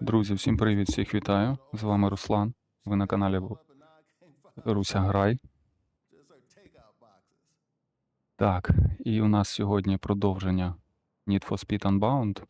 Друзі, всім привіт, всіх вітаю. З вами Руслан. Ви на каналі Руся Грай. Так, і у нас сьогодні продовження Need for Speed Unbound.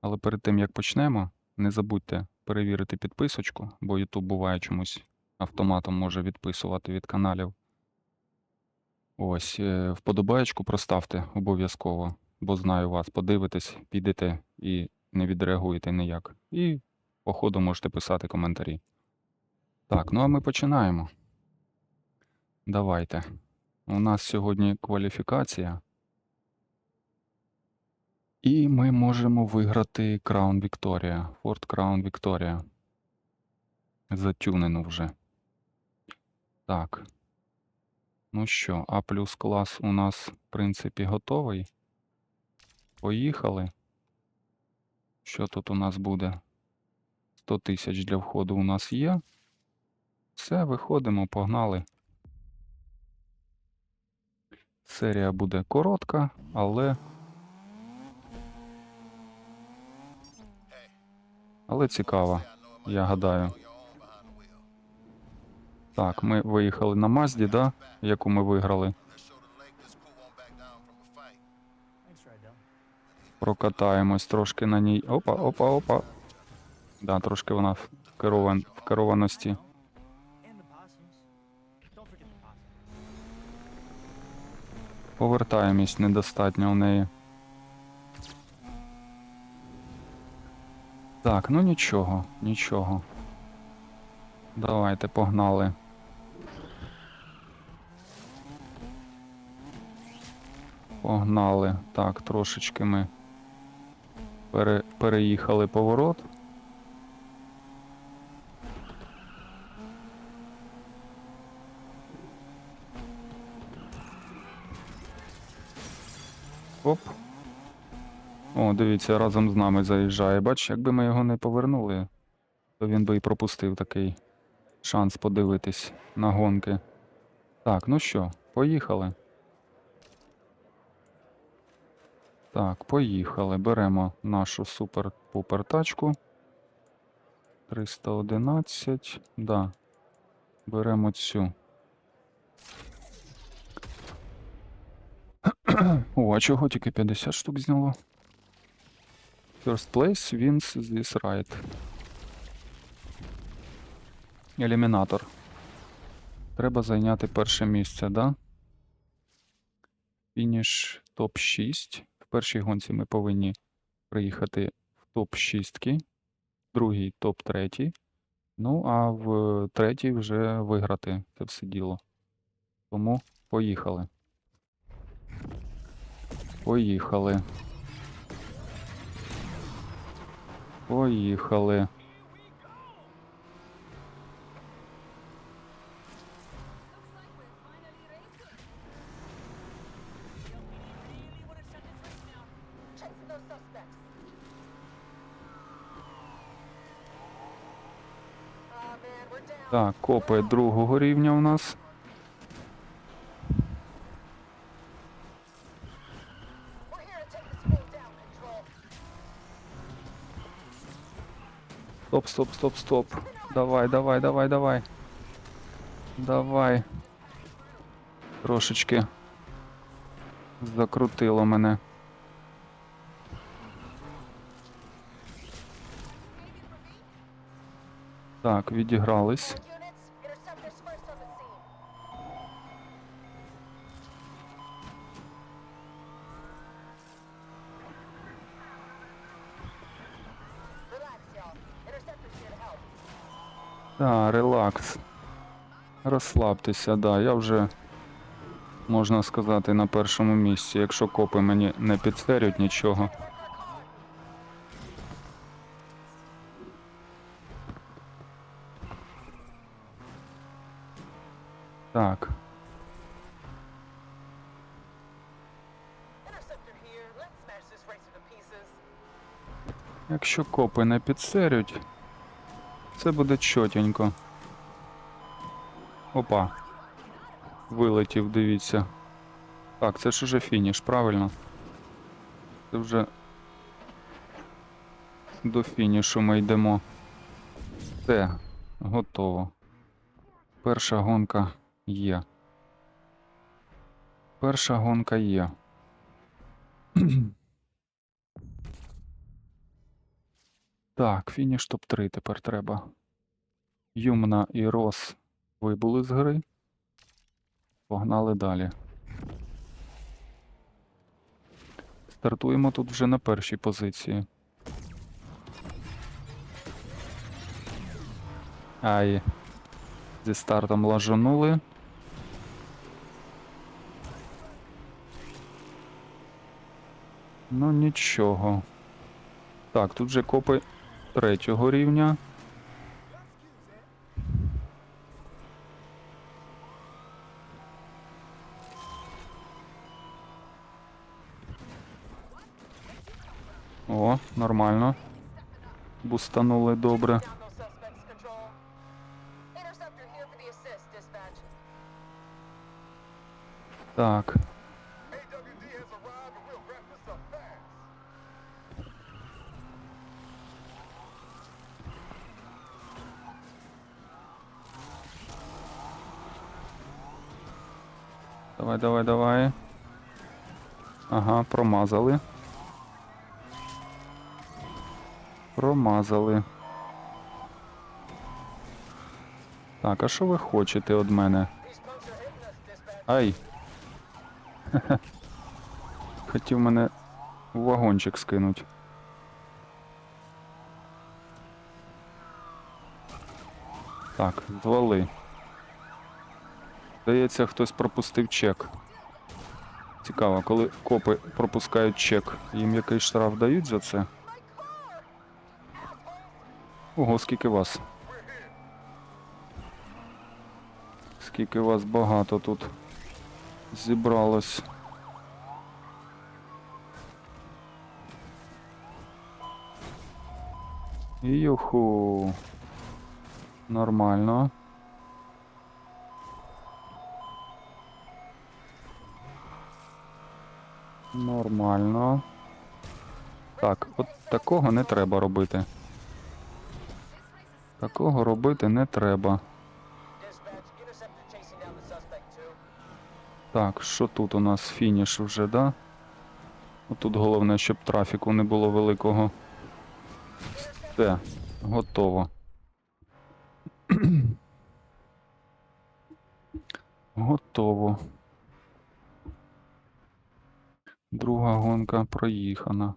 Але перед тим як почнемо, не забудьте перевірити підписочку, бо YouTube буває чомусь автоматом може відписувати від каналів. Ось, е, вподобаєчку проставте обов'язково, бо знаю вас, подивитесь, підете і не відреагуєте ніяк. І по ходу можете писати коментарі. Так, ну а ми починаємо. Давайте. У нас сьогодні кваліфікація. І ми можемо виграти Crown Victoria. Ford Crown Victoria. Затюнену вже. Так. Ну що, А плюс клас у нас, в принципі, готовий. Поїхали. Що тут у нас буде? 100 тисяч для входу у нас є. Все, виходимо, погнали. Серія буде коротка, але. Але цікава, я гадаю. Так, ми виїхали на Мазді, да? яку ми виграли. Прокатаємось трошки на ній. Опа, опа, опа. Да, трошки вона в, керован... в керованості. Повертаємось недостатньо в неї. Так, ну нічого, нічого. Давайте погнали. Погнали. Так, трошечки ми пере... переїхали поворот. Оп. О, дивіться, разом з нами заїжджає. Бач, якби ми його не повернули, то він би і пропустив такий шанс подивитись на гонки. Так, ну що, поїхали. Так, поїхали. Беремо нашу супер-пупер тачку. 311. Да. Беремо цю. О, а чого тільки 50 штук зняло? First place wins this ride. Елімінатор. Треба зайняти перше місце, да? Фініш топ 6. Першій гонці ми повинні приїхати в топ 6, другий топ 3. Ну, а в третій вже виграти це все діло. Тому поїхали. Поїхали. Поїхали. Так, копи другого рівня у нас. Стоп, стоп, стоп, стоп. Давай, давай, давай, давай. Давай. Трошечки закрутило мене. To help. Так, релакс. Розслабтеся, да, я вже, можна сказати, на першому місці. Якщо копи мені не підстерють нічого. Якщо копи не підсерють, це буде чотенько. Опа. Вилетів, дивіться. Так, це ж уже фініш, правильно? Це вже До фінішу ми йдемо. Все, готово. Перша гонка є. Перша гонка є. Так, фініш топ-3 тепер треба. Юмна і Рос вибули з гри. Погнали далі. Стартуємо тут вже на першій позиції. Ай. Зі стартом лажанули. Ну нічого. Так, тут же копи третього рівня. О, нормально. Бустанули добре. Down Давай, давай, давай. Ага, промазали. Промазали. Так, а що ви хочете від мене? Ай. Хотів мене в вагончик скинуть. Так, звали. Здається, хтось пропустив чек. Цікаво, коли копи пропускають чек, їм якийсь штраф дають за це? Ого, скільки вас. Скільки вас багато тут зібралось. Юху. Нормально. Нормально. Так, от такого не треба робити. Такого робити не треба. Так, що тут у нас фініш вже, да? Тут головне, щоб трафіку не було великого. Все, готово. готово. Друга гонка проїхана.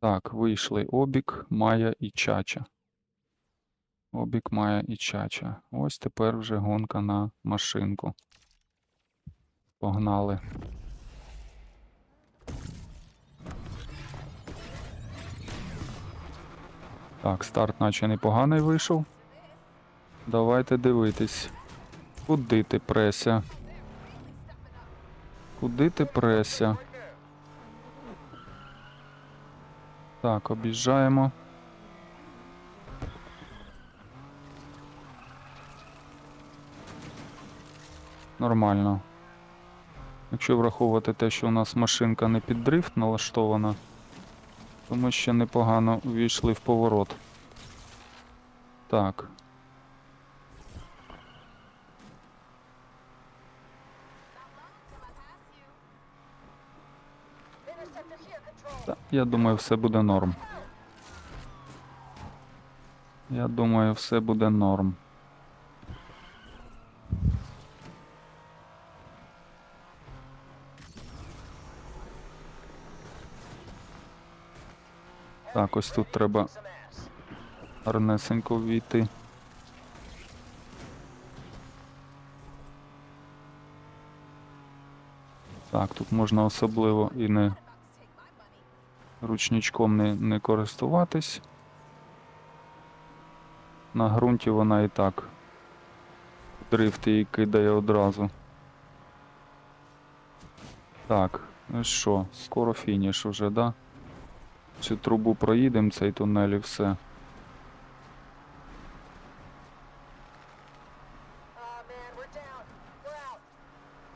Так, вийшли Обік, Майя і Чача. Обік, Майя і Чача. Ось тепер вже гонка на машинку. Погнали. Так, старт наче непоганий вийшов. Давайте дивитись. Куди ти преся? Куди ти преся? Так, об'їжджаємо. Нормально. Якщо враховувати те, що у нас машинка не під дрифт налаштована, то ми ще непогано увійшли в поворот. Так. Я думаю, все буде норм. Я думаю, все буде норм. Так, ось тут треба гарнесенько ввійти. Так, тут можна особливо і не ручничком не, не користуватись. На ґрунті вона і так дрифт її кидає одразу. Так, ну що, скоро фініш уже, да? Цю трубу проїдемо, цей тунель і все.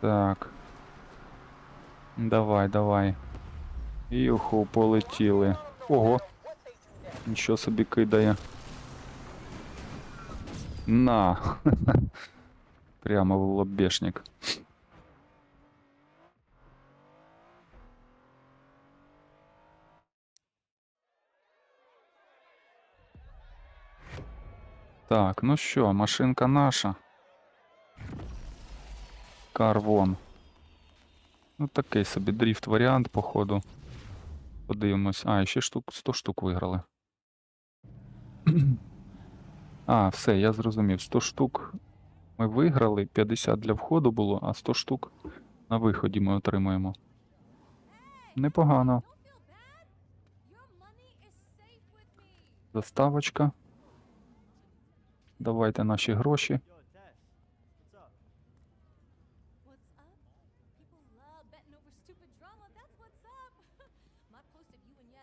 Так. Давай, давай. Юху, полетіли. Ого? Нічого собі кидає. На. Прямо в лобешник. Так, ну що, машинка наша. Карвон. Ну, такий собі дріфт варіант, походу. Подивимось. А, ще штук 100 штук виграли. А, все, я зрозумів. 100 штук ми виграли, 50 для входу було, а 100 штук на виході ми отримуємо. Непогано. Заставочка. Давайте наші гроші.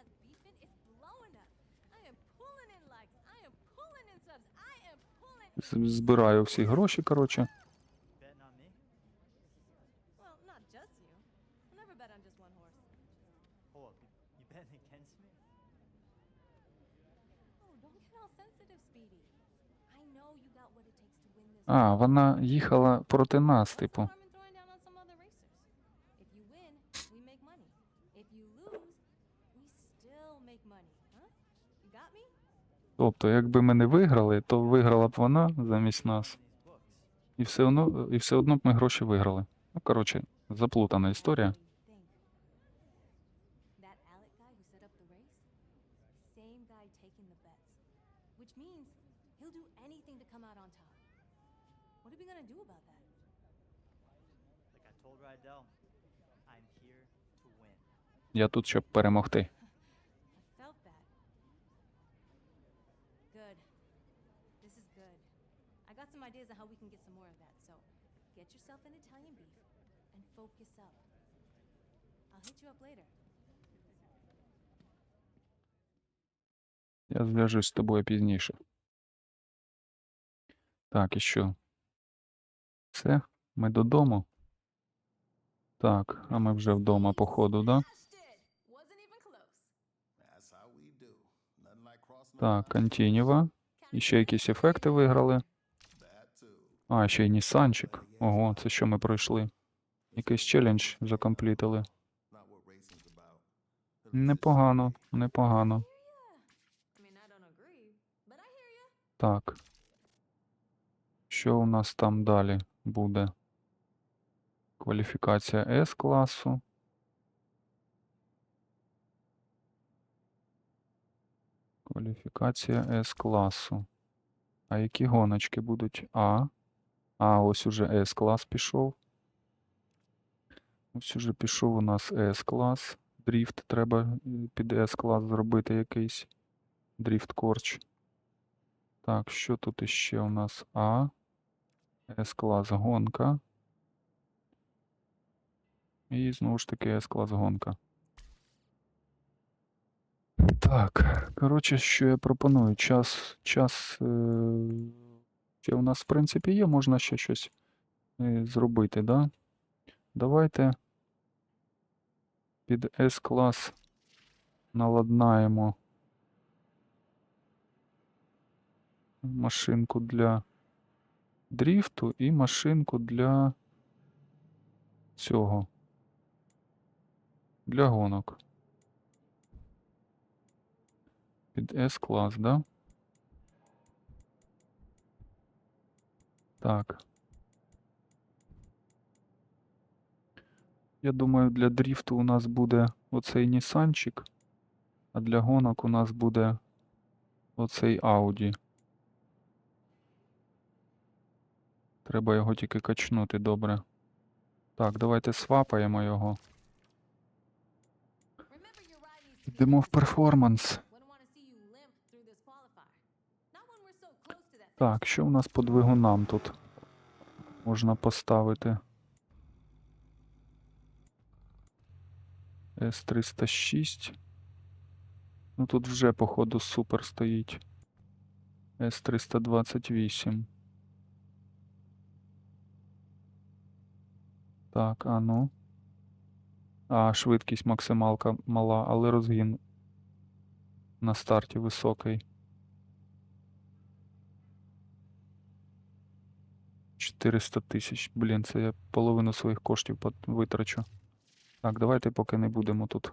You beefing is blowing up. I am pulling in likes. I am pulling in subs. I am pulling. Збираю всі гроші, коротше. Betting on me? Well, not just you. I never bet on just one horse. Hold up. You, you betting against me? Oh, don't get all sensitive, Speedy. I know you got what it takes to win this. А, вона їхала проти нас, типу. Тобто, якби ми не виграли, то виграла б вона замість нас. І все одно, і все одно б ми гроші виграли. Ну, коротше, заплутана історія. Think. That Alec guy Я зв'яжусь з тобою пізніше. Так, і що? Все, ми додому. Так, а ми вже вдома, походу, да? Так, line. контінюва. І ще якісь ефекти виграли. А, ще й Нісанчик. Ого, це що ми пройшли? Якийсь челендж закомплітили. Непогано, непогано. I mean, I don't agree, but I hear you. Так. Що у нас там далі буде? Кваліфікація С класу. Кваліфікація С класу. А які гоночки будуть? А. А, ось уже С клас пішов. Ось уже пішов у нас С клас. Дріфт треба е, під С клас зробити якийсь. Дріфт корч. Так, що тут іще у нас? А. С-клас гонка. І знову ж таки С-клас гонка. Так, коротше, що я пропоную? Час, час е, ще у нас, в принципі, є, можна ще щось е, зробити, да? Давайте під С-клас наладнаємо машинку для дріфту і машинку для цього. Для гонок. Під S-клас, да? Так. Я думаю, для дріфту у нас буде оцей Нісанчик, а для гонок у нас буде оцей Audi. Треба його тільки качнути добре. Так, давайте свапаємо його. Йдемо в перформанс. Так, що у нас по двигунам тут можна поставити? С306. Ну тут вже, походу, супер стоїть. С328. Так, а ну. А, швидкість максималка мала, але розгін на старті високий. 400 тисяч. Блін, це я половину своїх коштів витрачу. Так, давайте поки не будемо тут.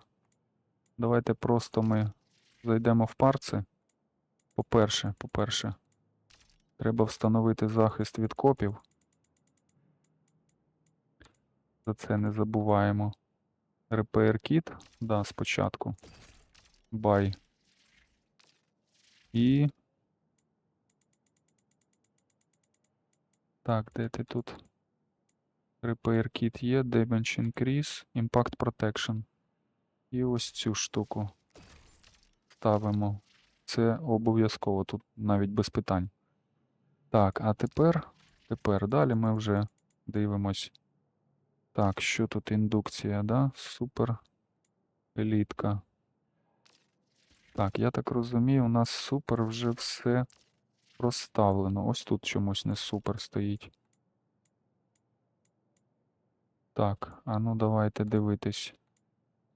Давайте просто ми зайдемо в парці. По-перше, по-перше, треба встановити захист від копів. За це не забуваємо. Repair Kit, да, спочатку. Buy. І. Так, де ти тут? Repair Kit є, Damage Increase, Impact Protection. І ось цю штуку ставимо. Це обов'язково, тут навіть без питань. Так, а тепер, тепер далі ми вже дивимось. Так, що тут індукція, да? Супер елітка. Так, я так розумію, у нас супер вже все розставлено. Ось тут чомусь не супер стоїть. Так, а ну давайте дивитись.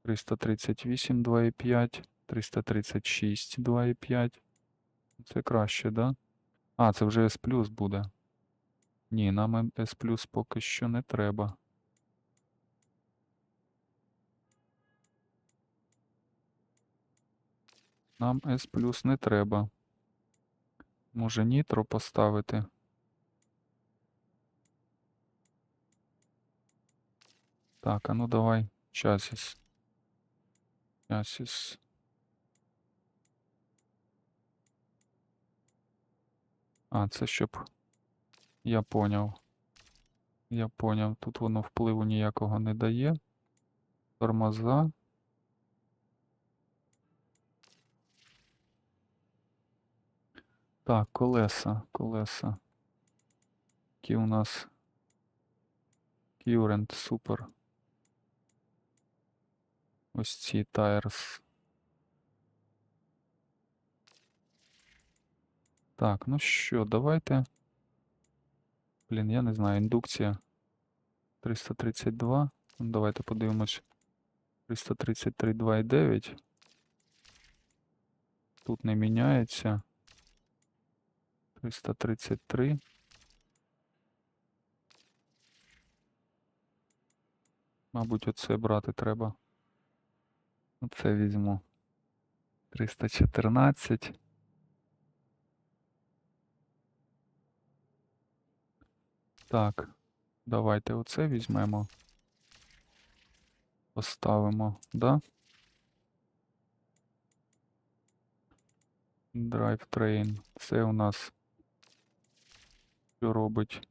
338, 2,5, 336, 2,5. Це краще, да? А, це вже S буде. Ні, нам S поки що не треба. Нам S плюс не треба. Може нітро поставити? Так, а ну давай. Часіс. Часіс. А, це щоб. Я поняв. Я поняв. Тут воно впливу ніякого не дає. Тормоза. Так, колеса, колеса. Які у нас Current супер. Ось ці tires. Так, ну що, давайте. Блін, я не знаю, індукція 332. Ну, Давайте подивимось. 333 2,9. Тут не міняється. 333. Мабуть, оце брати треба. Оце візьму. 314. Так, давайте оце візьмемо. Поставимо, да? Drivetrain. Це у нас що робить?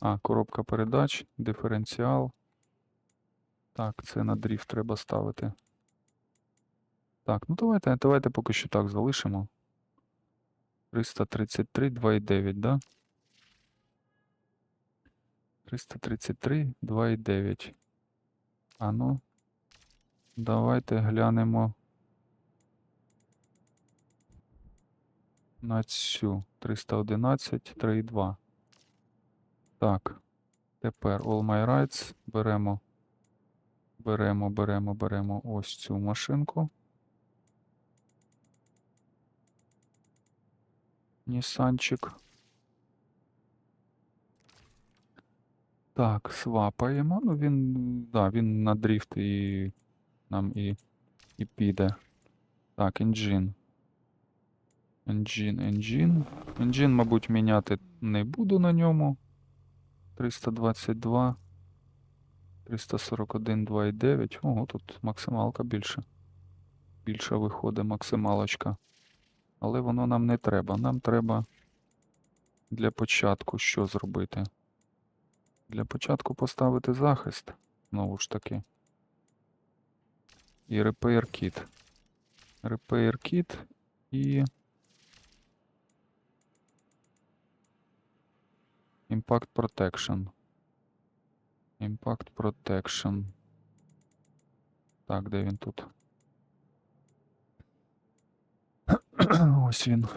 А, коробка передач, диференціал. Так, це на дріфт треба ставити. Так, ну давайте, давайте поки що так залишимо. 333, 2,9, да? 333, 2,9. А ну, давайте глянемо на цю 311, 3,2. Так, тепер All My Rights беремо. Беремо, беремо, беремо ось цю машинку. Нісанчик. Так, свапаємо. Ну він, да, він на дріфт і нам і, і піде. Так, engine. Engine, engine. Engine, мабуть, міняти не буду на ньому. 322. 341, 2,9. Ого, тут максималка більше. Більша виходить максималочка. Але воно нам не треба. Нам треба для початку що зробити? Для початку поставити захист. Знову ж таки. І Repair Kit. Repair Kit і. Impact Protection. Impact Protection. Так, де він тут? Ось він.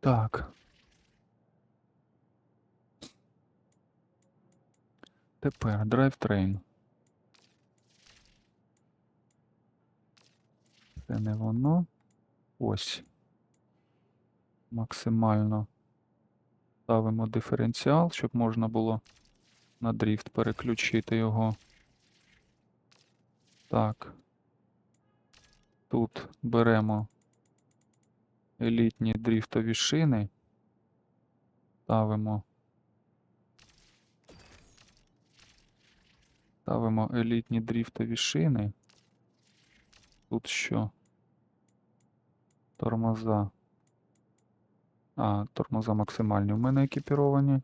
Так. Тепер драйвтрейн. Це не воно. Ось. Максимально ставимо диференціал, щоб можна було на дріфт переключити його. Так. Тут беремо елітні дріфтові шини. Ставимо. Ставимо елітні дріфтові шини. Тут що? Тормоза. А, тормоза максимальні у мене екіпіровані.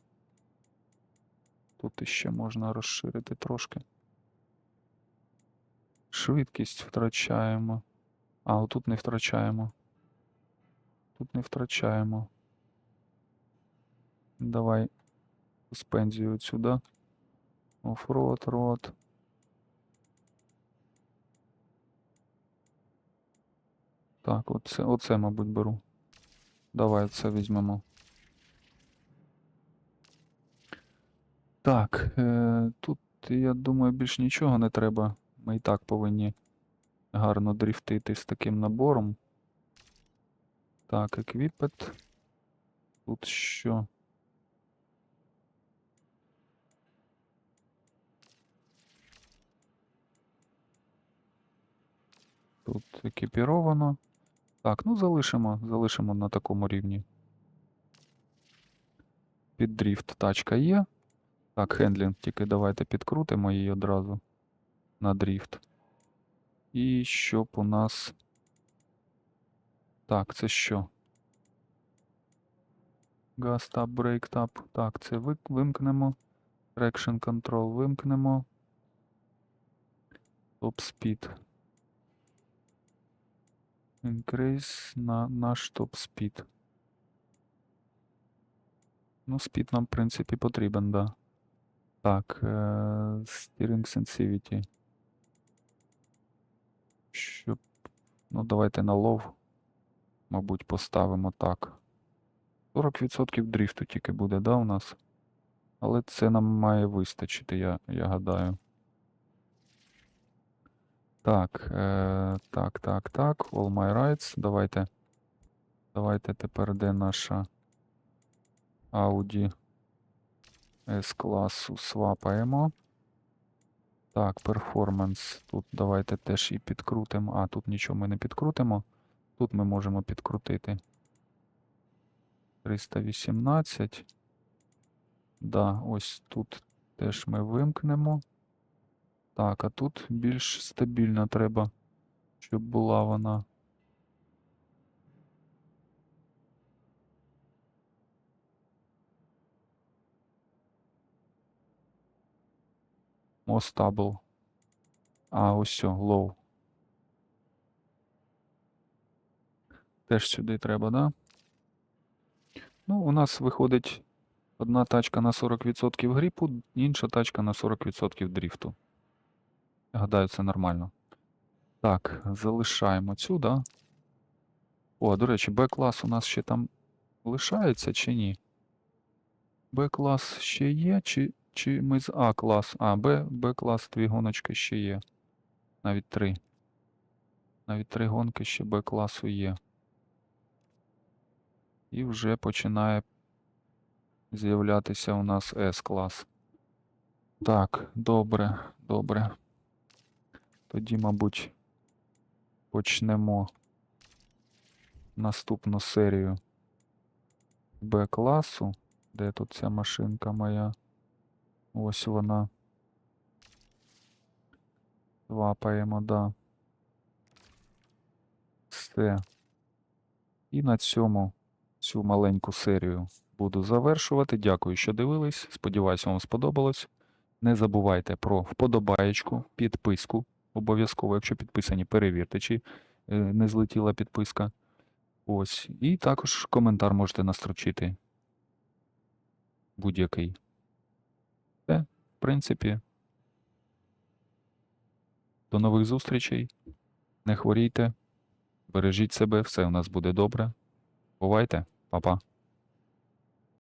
Тут іще можна розширити трошки. Швидкість втрачаємо. А, отут не втрачаємо. Тут не втрачаємо. Давай суспензію сюди. Оффроад, рот. Так, оце, оце, мабуть, беру. Давай це візьмемо. Так, е, тут, я думаю, більш нічого не треба. Ми і так повинні гарно дріфтити з таким набором. Так, еквіпет. Тут що? Тут екіпіровано. Так, ну залишимо, залишимо на такому рівні. Під дріфт тачка є. Так, хендлінг, тільки давайте підкрутимо її одразу на дріфт. І щоб у нас. Так, це що? Gas tap, brake tap. Так, це вимкнемо. Traction control вимкнемо. Top speed. Increase на наш топ speed. Ну, speed нам, в принципі, потрібен, да. Так, е- steering sensitivity. Щоб. Ну, давайте на low. Мабуть, поставимо так. 40% дріфту тільки буде, да, у нас? Але це нам має вистачити, я, я гадаю. Так, е, так, так, так. All my rights. Давайте. Давайте тепер де наша Audi S-класу свапаємо. Так, перформанс. Тут давайте теж і підкрутимо. А, тут нічого ми не підкрутимо. Тут ми можемо підкрутити. 318. Да, ось тут теж ми вимкнемо. Так, а тут більш стабільно треба, щоб була вона. More. А, ось все, low. Теж сюди треба, да? Ну, у нас виходить одна тачка на 40% гріпу, інша тачка на 40% дріфту. Гадаю, це нормально. Так, залишаємо цю, да? О, до речі, Б-клас у нас ще там лишається чи ні? Б-клас ще є, чи, чи ми з А-клас? А, Б, Б-клас дві гоночки ще є. Навіть три. Навіть три гонки ще Б-класу є. І вже починає з'являтися у нас С-клас. Так, добре, добре. Тоді, мабуть, почнемо наступну серію Б-класу. Де тут ця машинка моя? Ось вона. Свапаємо, да. Все. І на цьому цю маленьку серію буду завершувати. Дякую, що дивились. Сподіваюся, вам сподобалось. Не забувайте про вподобаєчку, підписку. Обов'язково, якщо підписані, перевірте, чи е, не злетіла підписка. Ось. І також коментар можете настрочити. Будь-який. Все, в принципі. До нових зустрічей. Не хворійте. Бережіть себе, все у нас буде добре. Бувайте, Па-па.